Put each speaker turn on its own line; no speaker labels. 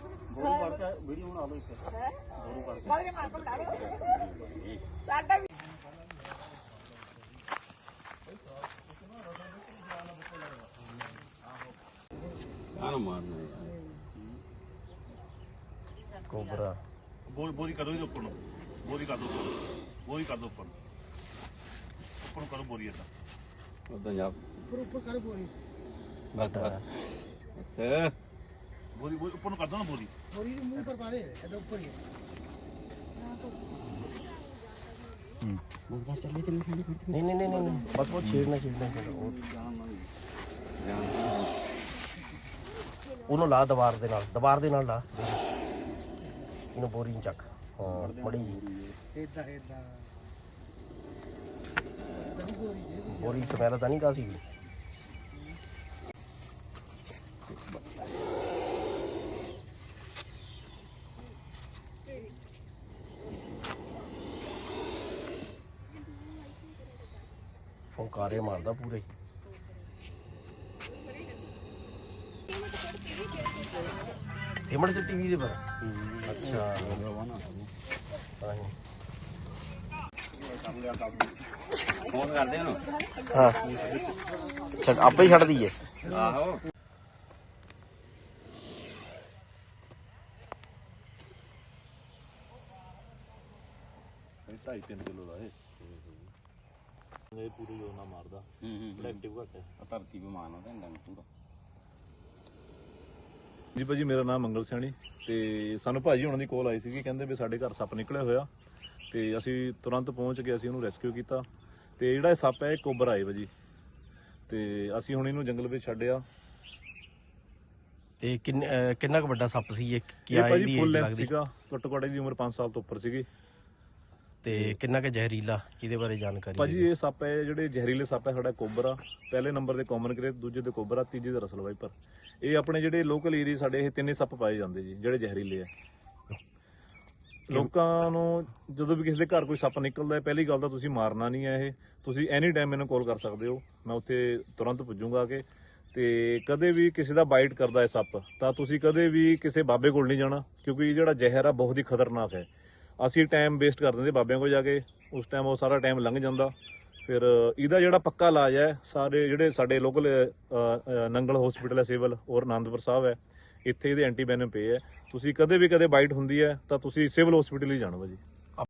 ਬਣਾ ਲਓ ਇੱਥੇ। ਦੋਰੂ ਕਰਕੇ
ਗਲ ਕੇ। ਮਾਰ ਕੇ ਬਣਾ ਲਓ। ਸਾਡਾ ਵੀ
ਆਹ ਮਾਰਨਾ ਯਾਰ
ਕੋਬਰਾ।
ਬੋਰੀ ਬੋਰੀ ਕਰੋ ਇਹਦੇ ਉੱਪਰ ਨੂੰ। ਬੋਰੀ ਕਰ ਦੋ ਉੱਪਰ ਬੋਰੀ ਕਰ ਦੋ ਉੱਪਰ ਨੂੰ। ਉੱਪਰ ਨੂੰ ਕਰੋ ਬੋਰੀ ਏਦਾਂ
ਉਦਾਂ ਜਾ।
ਉੱਪਰ ਕਰ ਬੋਰੀ।
ਬਸ ਬਸ। ਬਸ।
ਬੋਰੀ ਬੋਰੀ ਉੱਪਰ ਨੂੰ ਕਰ ਦੋ ਨਾ ਬੋਰੀ।
ਬੋਰੀ ਦੇ ਮੂੰਹ ਪਰ ਪਾ ਦੇ ਇਹਦਾ ਉੱਪਰ ਹੀ ਹੈ।
ਬਸ ਬਸ ਚੱਲੇ ਚੱਲੇ ਚੱਲੇ
ਨਹੀਂ ਨਹੀਂ ਨਹੀਂ ਨਹੀਂ ਬਸ ਉਹ ਛੇੜਨਾ ਛੇੜਨਾ ਛੇੜਨਾ। ਉਹ ਉਹਨੂੰ ਲਾ ਦੀਵਾਰ ਦੇ ਨਾਲ ਦੀਵਾਰ ਦੇ ਨਾਲ ਲਾ। ਇਹਨੂੰ ਬੋਰੀ ਨੂੰ ਚੱਕ। ਹਾਂ ਬੜੀ।
ਏਦਾਂ ਏਦਾਂ।
ਬੋਰੀ ਸਮੈਲ ਤਾਂ ਨਹੀਂ ਕਾਸੀ ਫੁੰਕਾਰੇ ਮਾਰਦਾ ਪੂਰੇ। ਫੇਮਸ ਟੀਵੀ ਦੇ ਪਰ। ਅੱਛਾ।
ਫੋਨ ਕਰਦੇ ਉਹਨੂੰ
ਹਾਂ। ਛੱਡ, ਆਪੇ ਹੀ ਛੱਡ ਦਈਏ।
ਆਹੋ
ਇਹ 2.5 ਕਿਲੋ ਦਾ ਇਹ। ਇਹ ਪੂਰੀ ਜੋਰ ਨਾਲ ਮਾਰਦਾ।
ਹੂੰ ਹੂੰ
ਬੜਾ ਐਕਟਿਵ ਘੱਟ ਹੈ।
ਆ ਧਰਤੀ ਬਿਮਾਨ ਆ ਤਾਂ ਪੂਰਾ
ਜੀ ਭਾਜੀ ਮੇਰਾ ਨਾਮ ਮੰਗਲ ਸਿਆਣੀ ਤੇ ਸਾਨੂੰ ਭਾਜੀ ਹੁਣਾਂ ਦੀ ਕੋਲ ਆਈ ਸੀਗੀ ਕਹਿੰਦੇ ਵੀ ਸਾਡੇ ਘਰ ਸੱਪ ਨਿਕਲਿਆ ਹੋਇਆ ਤੇ ਅਸੀਂ ਤੁਰੰਤ ਪਹੁੰਚ ਕੇ ਅਸੀਂ ਉਹਨੂੰ ਰੈਸਕਿਊ ਕੀਤਾ ਤੇ ਜਿਹੜਾ ਇਹ ਸੱਪ ਹੈ ਇਹ ਕੋਬਰਾ ਹੈ ਭਾਜੀ। ਤੇ ਅਸੀਂ ਹੁਣ ਇਹਨੂੰ ਜੰਗਲ ਵਿੱਚ ਛੱਡਿਆ।
ਤੇ ਕਿੰਨ- ਅਹ ਕਿੰਨਾ ਕੁ ਵੱਡਾ ਸੱਪ ਸੀ ਇਹ? ਕੀ
ਇਹ
ਆਈ
ਭਾਜੀ
ਦੀ
ਫੁੱਲ
ਏਜ
ਲੈਂਥ
ਲੱਗਦੀ?
ਸੀਗਾ। ਘੱਟੋ ਘੱਟ ਦੀ ਉਮਰ 5 ਸਾਲ ਤੋਂ ਉੱਪਰ ਸੀਗੀ।
ਤੇ ਕਿੰਨਾ ਕੁ ਜ਼ਹਿਰੀਲਾ ਇਹਦੇ ਬਾਰੇ ਜਾਣਕਾਰੀ
ਭਾਜੀ। ਇਹ ਸੱਪ ਹੈ ਜਿਹੜੇ ਜ਼ਹਿਰੀਲੇ ਸੱਪ ਹੈ ਸਾਡਾ ਕੋਬਰਾ। ਪਹਿਲੇ ਨੰਬਰ ਤੇ ਕਾਮਨ ਕ੍ਰੇਟ ਦੂਜੇ ਤੇ ਕੋਬਰਾ ਤੀਜੇ ਤੇ ਰਸਲ ਵਾਈਪਰ। ਇਹ ਆਪਣੇ ਜਿਹੜੇ ਲੋਕਲ ਏਰੀਆ ਸਾਡੇ ਇਹ ਤਿੰਨੇ ਸੱਪ ਪਾਏ ਜਾਂਦੇ ਜੀ ਜਿਹੜੇ ਜ਼ਹਿਰੀਲੇ ਆ। ਲੋਕਾਂ ਨੂੰ ਜਦੋਂ ਵੀ ਕਿਸੇ ਦੇ ਘਰ ਕੋਈ ਸੱਪ ਨਿਕਲਦਾ ਹੈ ਪਹਿਲੀ ਗੱਲ ਤਾਂ ਤੁਸੀਂ ਮਾਰਨਾ ਨਹੀਂ ਹੈ ਇਹ। ਤੁਸੀਂ ਐਨੀ ਟਾਈਮ ਮੈਨੂੰ ਕਾਲ ਕਰ ਸਕਦੇ ਹੋ। ਮੈਂ ਉੱਥੇ ਤੁਰੰਤ ਪੁੱਜੂਗਾ ਕਿ। ਤੇ ਕਦੇ ਵੀ ਕਿਸੇ ਦਾ ਬਾਈਟ ਕਰਦਾ ਹੈ ਸੱਪ ਤਾਂ ਤੁਸੀਂ ਕਦੇ ਵੀ ਕਿਸੇ ਬਾਬੇ ਕੋਲ ਨਹੀਂ ਜਾਣਾ ਕਿਉਂਕਿ ਇਹ ਜਿਹੜਾ ਜ਼ਹਿਰ ਆ ਬਹੁਤ ਹੀ ਖਤਰਨਾਕ ਹੈ। ਅਸੀਂ ਟਾਈਮ ਵੇਸਟ ਕਰ ਦਿੰਦੇ ਬਾਬਿਆਂ ਕੋਲ ਜਾ ਕੇ, ਉਸ ਟਾਈਮ ਉਹ ਸਾਰਾ ਟਾਈਮ ਲੰਘ ਜਾਂਦਾ। ਫਿਰ ਇਹਦਾ ਜਿਹੜਾ ਪੱਕਾ ਇਲਾਜ ਹੈ, ਸਾਰੇ ਜਿਹੜੇ ਸਾਡੇ ਲੋਕਲ ਨੰਗਲ ਹਸਪੀਟਲ ਹੈ ਸਿਵਲ, ਔਰ ਆਨੰਦਪੁਰ ਸਾਹਿਬ ਹੈ, ਇੱਥੇ ਇਹਦੇ ਐਂਟੀਵੈਨਮ ਪਏ ਹੈ। ਤੁਸੀਂ ਕਦੇ ਵੀ ਕਦੇ ਬਾਈਟ ਹੁੰਦੀ ਹੈ, ਤਾਂ ਤੁਸੀਂ ਸਿਵਲ ਹਸਪੀਟਲ ਹੀ ਜਾਣਾ ਜੀ